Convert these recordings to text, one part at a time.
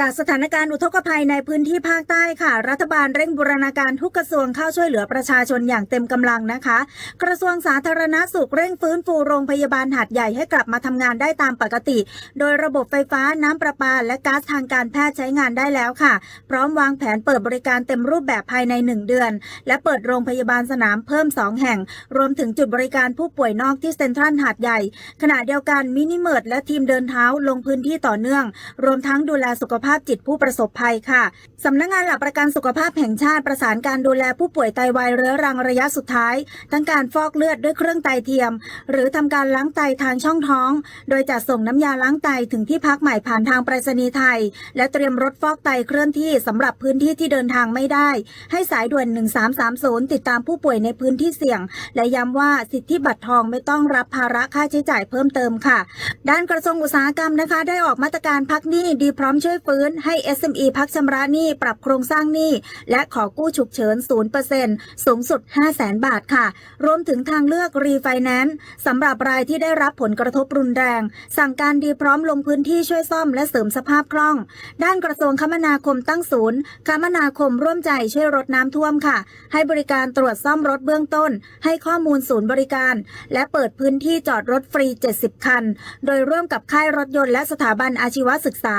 จากสถานการณ์อุทกภัยในพื้นที่ภาคใต้ค่ะ รัฐบาลเร่งบูรณาการทุกกระทรวงเข้าช่วยเหลือประชาชนอย่างเต็มกำลังนะคะ กระทรวงสาธารณสุขเร่งฟื้นฟูโรงพยาบาลหาดใหญ่ให้กลับมาทำงานได้ตามปกติ โดยระบบไฟฟ้าน้ำประปา และก๊าซทางการแพทย์ใช้งานได้แล้วค่ะ พร้อมวางแผนเปิดบริการเต็มรูปแบบภายใน 1 เดือน และเปิดโรงพยาบาลสนามเพิ่ม 2 แห่ง รวมถึงจุดบริการผู้ป่วยนอกที่เซ็นทรัลหาดใหญ่ ขณะเดียวกันมินิเมิร์ดและทีมเดินเท้าลงพื้นที่ต่อเนื่อง รวมทั้งดูแลสุขภาพจิตผู้ประสบภัยค่ะสำนักงงานหลักประกันสุขภาพแห่งชาติประสานการดูแลผู้ป่วยไตวายเรื้อรังระยะสุดท้าย ทั้งการฟอกเลือดด้วยเครื่องไตเทียม หรือทำการล้างไตทางช่องท้อง โดยจัดส่งน้ำยาล้างไตถึงที่พักใหม่ผ่านทางไปรษณีย์ไทย และเตรียมรถฟอกไตเคลื่อนที่สำหรับพื้นที่ที่เดินทางไม่ได้ ให้สายด่วน 1330 ติดตามผู้ป่วยในพื้นที่เสี่ยง และย้ำว่าสิทธิบัตรทองไม่ต้องรับภาระค่าใช้จ่ายเพิ่มเติมค่ะ ด้านกระทรวงอุตสาหกรรมนะคะ ได้ออกมาตรการพักหนี้ดีพร้อมช่วยฟื้นให้ SME พักชำระหนี้ปรับโครงสร้างหนี้ และขอกู้ฉุกเฉิน 0%สูงสุด 5 0 0แสนบาทค่ะ รวมถึงทางเลือกรีไฟแนนซ์สำหรับรายที่ได้รับผลกระทบรุนแรง สั่งการดีพร้อมลงพื้นที่ช่วยซ่อมและเสริมสภาพคล่อง ด้านกระทรวงคมนาคมตั้งศูนย์ คมนาคมร่วมใจช่วยรถน้ำท่วมค่ะ ให้บริการตรวจซ่อมรถเบื้องต้น ให้ข้อมูลศูนย์บริการ และเปิดพื้นที่จอดรถฟรี 70 คัน โดยร่วมกับค่ายรถยนต์และสถาบันอาชีวศึกษา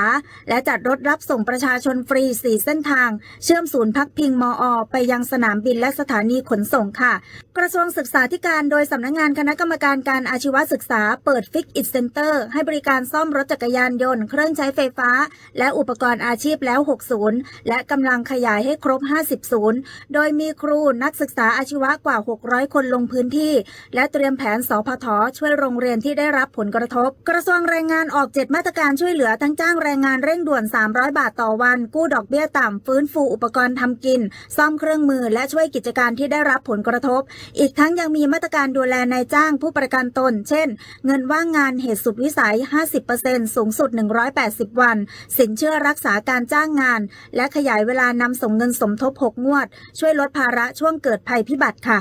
และจัดรถรับส่งประชาชนฟรี 4 เส้นทาง เชื่อมศูนย์พักพิงมอ ไปยังสนามบินและสถานีขนส่งค่ะ กระทรวงศึกษาธิการโดยสำนักงานคณะกรรมการการอาชีวศึกษาเปิดฟิกอิ t เซ็นเตอร์ให้บริการซ่อมรถจักรยานยนต์ เครื่องใช้ไฟฟ้า และอุปกรณ์อาชีพแล้ว6ศูนย์และกำลังขยายให้ครบ 50 ศูนย์ โดยมีครูนักศึกษาอาชีวะกว่า 600 คนลงพื้นที่ และเตรียมแผนสพทช่วยโรงเรียนที่ได้รับผลกระทบ กระทรวงแรงงานออก 7 มาตรการช่วยเหลือทั้งจ้างแรงงานเร่งด่วน300 บาทต่อวัน กู้ดอกเบี้ยต่ำฟื้นฟูอุปกรณ์ทำกิน ซ่อมเครื่องมือและช่วยกิจการที่ได้รับผลกระทบ อีกทั้งยังมีมาตรการดูแลนายจ้างผู้ประกันตน เช่น เงินว่างงานเหตุสุดวิสัย 50%สูงสุด 180 วัน สินเชื่อรักษาการจ้างงาน และขยายเวลานำส่งเงินสมทบ 6 งวด ช่วยลดภาระช่วงเกิดภัยพิบัติค่ะ